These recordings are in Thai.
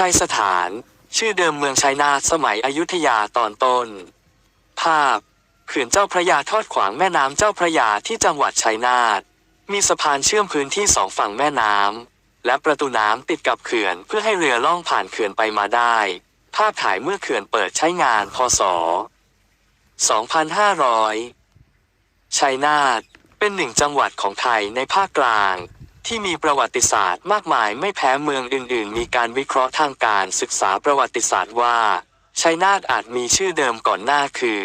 ชัยสถาน ชื่อเดิมเมืองชัยนาทสมัยอยุธยาตอนต้น ภาพเขื่อนเจ้าพระยาทอดขวางแม่น้ำเจ้าพระยาที่จังหวัดชัยนาทมีสะพานเชื่อมพื้นที่สองฝั่งแม่น้ำและประตูน้ำติดกับเขื่อนเพื่อให้เรือล่องผ่านเขื่อนไปมาได้ ภาพถ่ายเมื่อเขื่อนเปิดใช้งานพศ 2500 ชัยนาทเป็นหนึ่งจังหวัดของไทยในภาคกลาง ที่มีประวัติศาสตร์มากมายไม่แพ้เมืองอื่นๆ มีการวิเคราะห์ทางการศึกษาประวัติศาสตร์ว่าชัยนาทอาจมีชื่อเดิมก่อนหน้าคือ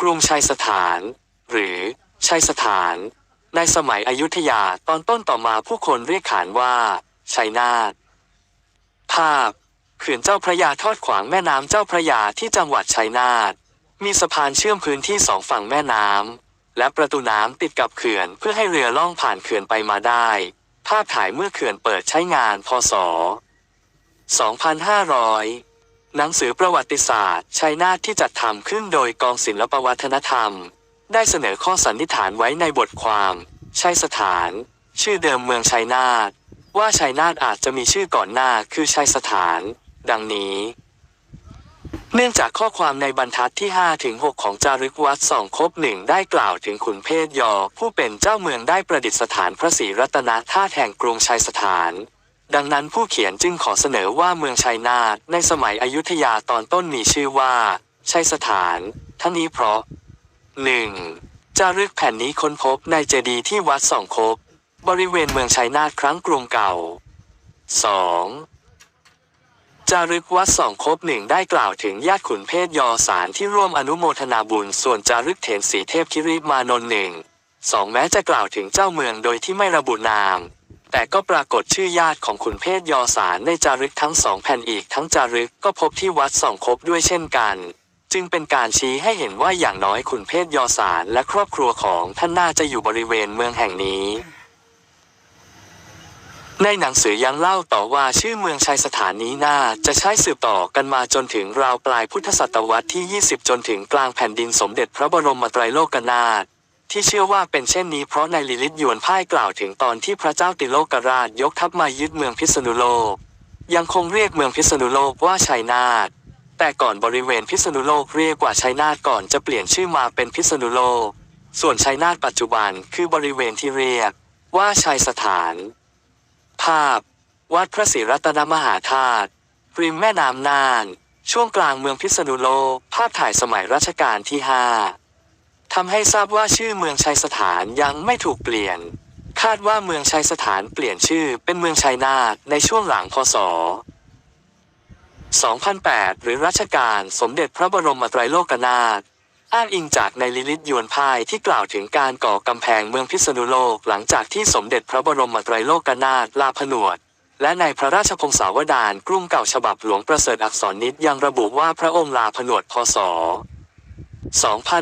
กรุงชัยสถาน หรือชัยสถาน ในสมัยอยุธยาตอนต้นต่อมาผู้คนเรียกขานว่าชัยนาทภาพเขื่อนเจ้าพระยาทอดขวางแม่น้ำเจ้าพระยาที่จังหวัดชัยนาทมีสะพานเชื่อมพื้นที่สองฝั่งแม่น้ำและประตูน้ำติดกับเขื่อนเพื่อให้เรือล่องผ่านเขื่อนไปมาได้ ภาพถ่ายเมื่อเขื่อนเปิดใช้งานพศ 2500 หนังสือประวัติศาสตร์ชัยนาทที่จัดทำขึ้นโดยกองศิลปวัฒนธรรม ได้เสนอข้อสันนิษฐานไว้ในบทความชัยสถาน ชื่อเดิมเมืองชัยนาทว่าชัยนาทอาจจะมีชื่อก่อนหน้าคือชัยสถาน ดังนี้ เนื่องจากข้อความในบรรทัดที่ 5 ถึง 6 ของจารึกวัดสองคบหนึ่งได้กล่าวถึงขุนเพศยอ ผู้เป็นเจ้าเมืองได้ประดิษฐานพระศรีรัตนธาตุแห่งกรุงชัยสถาน ดังนั้นผู้เขียนจึงขอเสนอว่าเมืองชัยนาทในสมัยอยุธยาตอนต้นมีชื่อว่า ชัยสถาน ทั้งนี้เพราะ 1. จารึกแผ่นนี้ค้นพบในเจดีย์ที่วัดสองคบบริเวณเมืองชัยนาทครั้งกรุงเก่า 2. จารึกวัดสองคบหนึ่งได้กล่าวถึงญาติขุนเพศยอสารที่ร่วมอนุโมทนาบุญส่วนจารึกเถนสีเทพคิริมานนท์หนึ่งสองแม้จะกล่าวถึงเจ้าเมืองโดยที่ไม่ระบุนาม แต่ก็ปรากฏชื่อญาติของขุนเพศยอสารในจารึกทั้งสองแผ่นอีกทั้งจารึกก็พบที่วัดสองคบด้วยเช่นกัน จึงเป็นการชี้ให้เห็นว่าอย่างน้อยขุนเพศยอสารและครอบครัวของท่านน่าจะอยู่บริเวณเมืองแห่งนี้ ในหนังสือยังเล่าต่อว่าชื่อเมืองชัยสถานนี้น่าจะใช้สืบต่อกันมาจนถึงราวปลายพุทธศตวรรษที่ 20 จนถึงกลางแผ่นดินสมเด็จพระบรมไตรโลกนาถที่เชื่อว่าเป็นเช่นนี้เพราะในลิลิตยวนพ่ายกล่าวถึงตอนที่พระเจ้าติโลกราชยกทัพมายึดเมืองพิษณุโลก ยังคงเรียกเมืองพิษณุโลกว่าชัยนาทแต่ก่อนบริเวณพิษณุโลกเรียกว่าชัยนาทก่อนจะเปลี่ยนชื่อมาเป็นพิษณุโลก ส่วนชัยนาทปัจจุบันคือบริเวณที่เรียกว่าชัยสถาน ภาพ วัดพระศรีรัตนมหาธาตุริมแม่น้ำน่าน ช่วงกลางเมืองพิษณุโลก ภาพถ่ายสมัยรัชกาลที่ 5ทำให้ทราบว่าชื่อเมืองชัยสถานยังไม่ถูกเปลี่ยน คาดว่าเมืองชัยสถานเปลี่ยนชื่อเป็นเมืองชัยนาทในช่วงหลังพศ 2008 หรือรัชกาลสมเด็จพระบรมไตรโลกนาถ อ้างอิงจากในลิลิตยวนพายที่กล่าวถึงการก่อกำแพงเมืองพิษณุโลกหลังจากที่สมเด็จพระบรมไตรโลกนาถลาผนวด และในพระราชพงศาวดารกรุ่งเก่าฉบับหลวงประเสริฐอักษรนิดยังระบุว่าพระองค์ลาผนวดพศ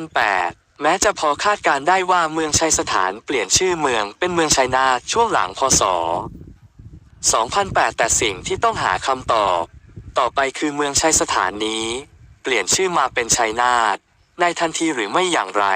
2008แม้จะพอคาดการได้ว่าเมืองชัยสถานเปลี่ยนชื่อเมืองเป็นเมืองชัยนาช่วงหลังพศ 2008 แต่สิ่งที่ต้องหาคำตอบ ต่อไปคือเมืองชัยสถานนี้ เปลี่ยนชื่อมาเป็นชัยนาท ในทันทีหรือไม่อย่างไร